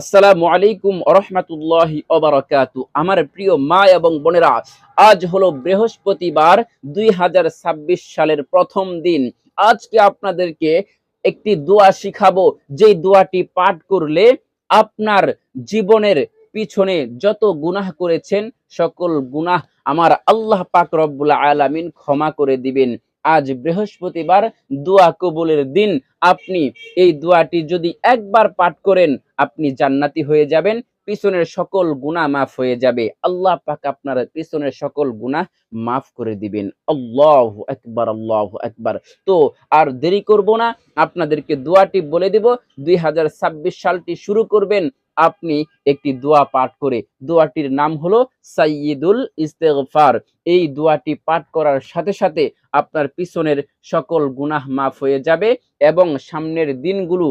আসসালামু আলাইকুম রহমতুল্লাহি অবরাকাতু আমার প্রিয় মা এবং বোনেরা, আজ হলো বৃহস্পতিবার দুই সালের প্রথম দিন। আজকে আপনাদেরকে একটি দোয়া শিখাবো। যেই দোয়াটি পাঠ করলে আপনার জীবনের পিছনে যত গুনাহ করেছেন, সকল গুনাহ আমার আল্লাহ পাক রব্বুল আলামিন ক্ষমা করে দিবেন। আজ বৃহস্পতিবার দোয়া কবুলের দিন। আপনি এই দোয়াটি যদি একবার পাঠ করেন, আপনি জান্নাতি হয়ে যাবেন, পিছনের সকল গুনাহ মাফ হয়ে যাবে। আল্লাহ পাক আপনার পিছনের সকল গুনাহ মাফ করে দিবেন। আল্লাহ একবার আল্লাহ একবার তো আর দেরি করব না, আপনাদেরকে দোয়াটি বলে দেব। দুই হাজার ছাব্বিশ সালটি শুরু করবেন আপনি একটি দোয়া পাঠ করে, দোয়াটির নাম হলো সাইয়দুল ইস্তেগফার। এই দোয়াটি পাঠ করার সাথে সাথে আপনার পিছনের সকল গুনাহ মাফ হয়ে যাবে এবং সামনের দিনগুলো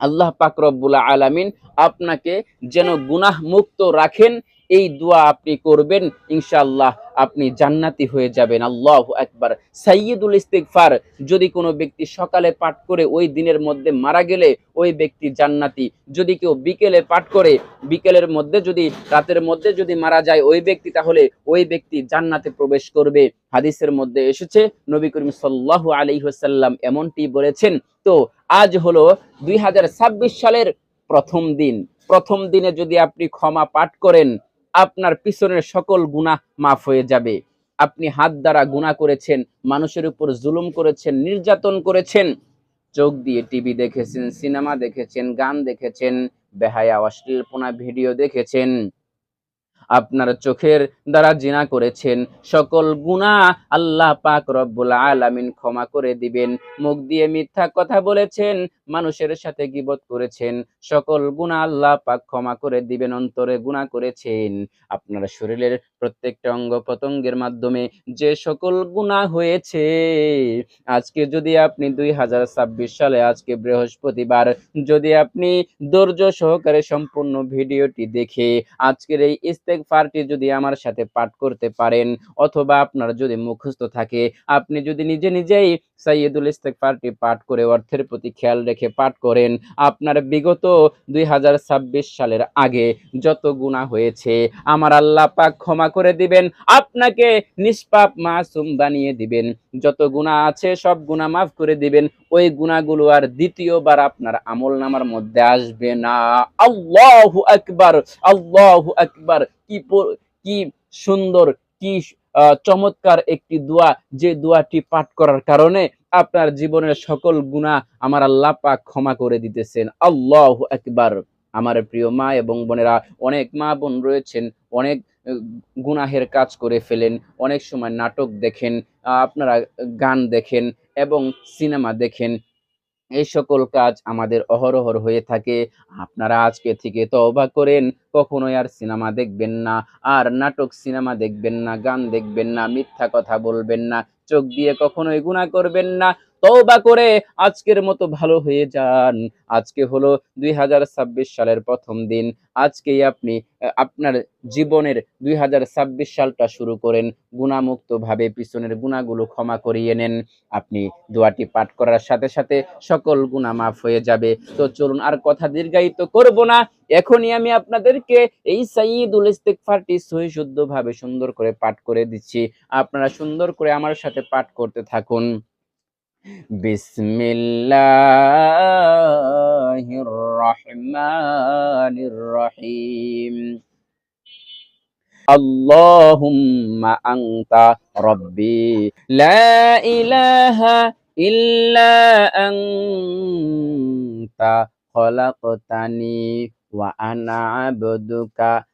আল্লাহ পাক রব্বুল আলামিন আপনাকে যেন গুনাহ মুক্ত রাখেন এই দোয়া আপনি করবেন, ইনশাআল্লাহ আপনি জান্নাতি হয়ে যাবেন। আল্লাহু আকবার। সাইয়্যিদুল ইস্তিগফার, যদি কোনো ব্যক্তি সকালে পাঠ করে ওই দিনের মধ্যে মারা গেলে ওই ব্যক্তি জান্নাতি। যদি কেউ বিকেলে পাঠ করে, বিকেলের মধ্যে যদি, রাতের মধ্যে যদি মারা যায় ওই ব্যক্তি, তাহলে ওই ব্যক্তি জান্নাতে প্রবেশ করবে। হাদিসের মধ্যে এসেছে, নবী করিম সাল্লাল্লাহু আলাইহি ওয়াসাল্লাম এমনটি বলেছেন, তো আজ হলো দুই হাজার ছাব্বিশ সালের প্রথম দিন। প্রথম দিনে যদি আপনি ক্ষমা পাঠ করেন আপনার পিছনের সকল গুণা মাফ হয়ে যাবে। আপনি হাত দ্বারা গুণা করেছেন, মানুষের উপর জুলুম করেছেন, নির্যাতন করেছেন। চোখ দিয়ে টিভি দেখেছেন, সিনেমা দেখেছেন, গান দেখেছেন, বেহায়া, অশ্লীলপনা ভিডিও দেখেছেন। আপনার চোখের দ্বারা জিনা করেছেন। সকল গুনাহ আল্লাহ পাক রব্বুল আলামিন ক্ষমা করে দিবেন। মুখ দিয়ে মিথ্যা কথা বলেছেন, মানুষের সাথে গিবত করেছেন। সকল গুনাহ আল্লাহ পাক ক্ষমা করে দিবেন, অন্তরে গুনাহ করেছেন। আপনার শরীরের প্রত্যেকটা অঙ্গ প্রত্যঙ্গের মাধ্যমে যে সকল গুনাহ হয়েছে, আজকে যদি আপনি দুই হাজার ছাব্বিশ সালে, আজকে বৃহস্পতিবার, যদি আপনি ধৈর্য সহকারে সম্পূর্ণ ভিডিওটি দেখে আজকের এই ইস্তেগফারটি যদি আমার সাথে পাঠ করতে পারেন, অথবা আপনার যদি মুখস্থ থাকে, আপনি যদি নিজে নিজেই সাইয়দুল ইস্তেক পার্টি পাঠ করে অর্থের প্রতি খেয়াল রেখে পাঠ করেন, আপনার বিগত দুই হাজার ছাব্বিশ সালের আগে যত গুণা হয়েছে, আমার আল্লাহ পাক ক্ষমা করে দিবেন, আপনাকে নিষ্পাপ মাসুম বানিয়ে দিবেন। যত গুনাহ আছে, সব গুনাহ মাফ করে দিবেন। ওই গুনাহগুলো আর দ্বিতীয়বার আপনার আমল নামার মধ্যে আসবে না। আল্লাহু আকবার আল্লাহু আকবার। কি কি সুন্দর, কি চমৎকার একটি দোয়া। যে দোয়াটি পাঠ করার কারণে আপনার জীবনের সকল গুনাহ আমার আল্লাহ পাক ক্ষমা করে দিতেছেন। আল্লাহু আকবার। আমার প্রিয় মা এবং বোনেরা, অনেক মা বোন রয়েছেন, অনেক গুনাহের কাজ করে ফেলেন, অনেক সময় নাটক দেখেন, আপনারা গান দেখেন এবং সিনেমা দেখেন। এই সকল কাজ আমাদের অহরহর হয়ে থাকে। আপনারা আজকে থেকে তওবা করেন, কখনোই আর সিনেমা দেখবেন না, আর নাটক, সিনেমা দেখবেন না, গান দেখবেন না, মিথ্যা কথা বলবেন না, চোখ দিয়ে কখনোই গুনাহ করবেন না। তওবা করে আজকের মতো ভালো হয়ে যান। আজকে হলো দুই হাজার ছাব্বিশ সালের প্রথম দিন। আজকেই আপনি আপনার জীবনের দুই হাজার ছাব্বিশ সালটা শুরু করেন। গুণামুক্ত ভাবে পিছনের গুণাগুলো ক্ষমা করিয়ে নেন। আপনি দোয়াটি পাঠ করার সাথে সাথে সকল গুনাহ মাফ হয়ে যাবে। তো চলুন আর কথা দীর্ঘায়িত করব না। এখনই আমি আপনাদেরকে এই সাইয়্যিদুল ইস্তিগফারটি সহি শুদ্ধ ভাবে সুন্দর করে পাঠ করে দিচ্ছি। আপনারা সুন্দর করে আমার সাথে পাঠ করতে থাকুন। بسم الله الرحمن الرحيم اللهم أنت ربي لا إله إلا أنت خلقتني وأنا عبدك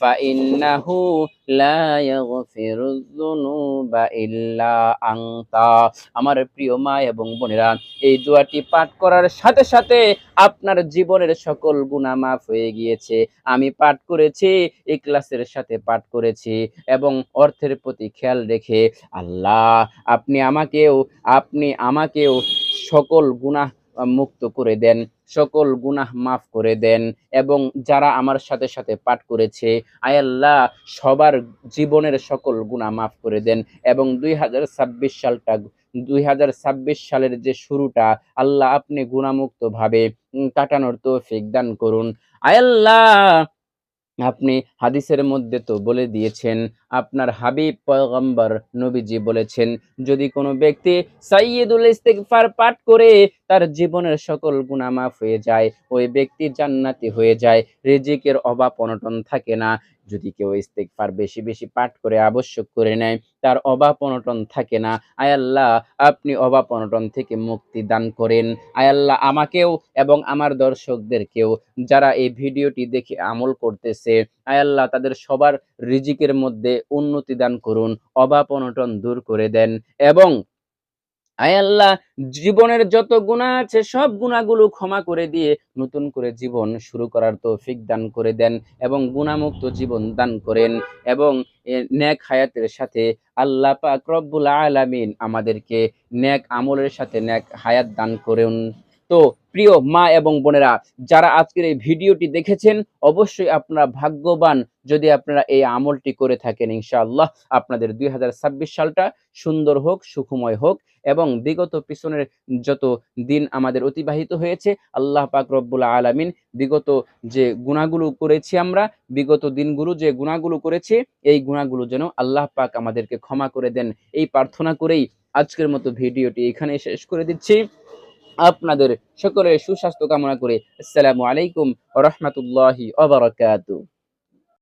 فإنه لا يغفر الذنوب إلا أنت আমার প্রিয় মা এবং বোনেরা এই দোয়াটি পাঠ করার সাথে সাথে আপনার জীবনের সকল গুনাহ মাফ হয়ে গিয়েছে আমি পাঠ করেছি ইখলাসের সাথে পাঠ করেছি এবং অর্থের প্রতি খেয়াল রেখে আল্লাহ আপনি আমাকেও আপনি আমাকেও সকল গুনাহ আহ, মুক্ত করে দেন, সকল গুনাহ মাফ করে দেন এবং যারা আমার সাথে সাথে পাঠ করেছে, আয় আল্লাহ, সবার জীবনের সকল গুনাহ মাফ করে দেন এবং দুই হাজার ছাব্বিশ সালটা, দুই হাজার ছাব্বিশ সালের যে শুরুটা, আল্লাহ আপনি গুণামুক্তভাবে কাটানোর তৌফিক দান করুন। আয় আল্লাহ আপনি হাদিসের মধ্যে তো বলে দিয়েছেন, আপনার হাবিব পয়গম্বর নবীজি বলেছেন, যদি কোনো ব্যক্তি সাইয়েদুল ইস্তেকফার পাঠ করে, তার জীবনের সকল গুণামাফ হয়ে যায়, ওই ব্যক্তি জান্নাতি হয়ে যায়, রিজিকের অভাব অনটন থাকে না। যদি কেউ ইস্তিগফার বেশি বেশি পাঠ করে আবশ্যক করে নেয়, তার অভাব অনটন থাকে না। আয় আল্লাহ, আপনি অভাব অনটন থেকে মুক্তি দান করেন। আয় আল্লাহ, আমাকেও এবং আমার দর্শকদেরকেও যারা এই ভিডিওটি দেখে আমল করতেছে, আয় আল্লাহ, তাদের সবার রিজিকের মধ্যে উন্নতি দান করুন, অভাব অনটন দূর করে দেন এবং আয় আল্লাহ, জীবনের যত গুণা আছে, সব গুণাগুলো ক্ষমা করে দিয়ে নতুন করে জীবন শুরু করার তৌফিক দান করে দেন এবং গুণামুক্ত জীবন দান করেন এবং ন্যাক হায়াতের সাথে আল্লাহ পাক রব্বুল আলামিন আমাদেরকে ন্যাক আমলের সাথে ন্যাক হায়াত দান করুন। তো প্রিয় মা এবং বোনেরা, যারা আজকের এই ভিডিওটি দেখেছেন, অবশ্যই আপনারা ভাগ্যবান যদি আপনারা এই আমলটি করে থাকেন, ইনশাআল্লাহ। আপনাদের দুই হাজার ছাব্বিশ সালটা সুন্দর হোক, সুখময় হোক এবং বিগত পিছনের যত দিন আমাদের অতিবাহিত হয়েছে, আল্লাহ পাক রব্বুল আলামিন বিগত যে গুণাগুলো করেছি আমরা, বিগত দিনগুলো যে গুণাগুলো করেছি, এই গুণাগুলো যেন আল্লাহ পাক আমাদেরকে ক্ষমা করে দেন। এই প্রার্থনা করেই আজকের মতো ভিডিওটি এখানে শেষ করে দিচ্ছি। আপনাদের সকলের সুস্বাস্থ্য কামনা করে। আসসালামু আলাইকুম রহমতুল্লাহি অবরাকাতু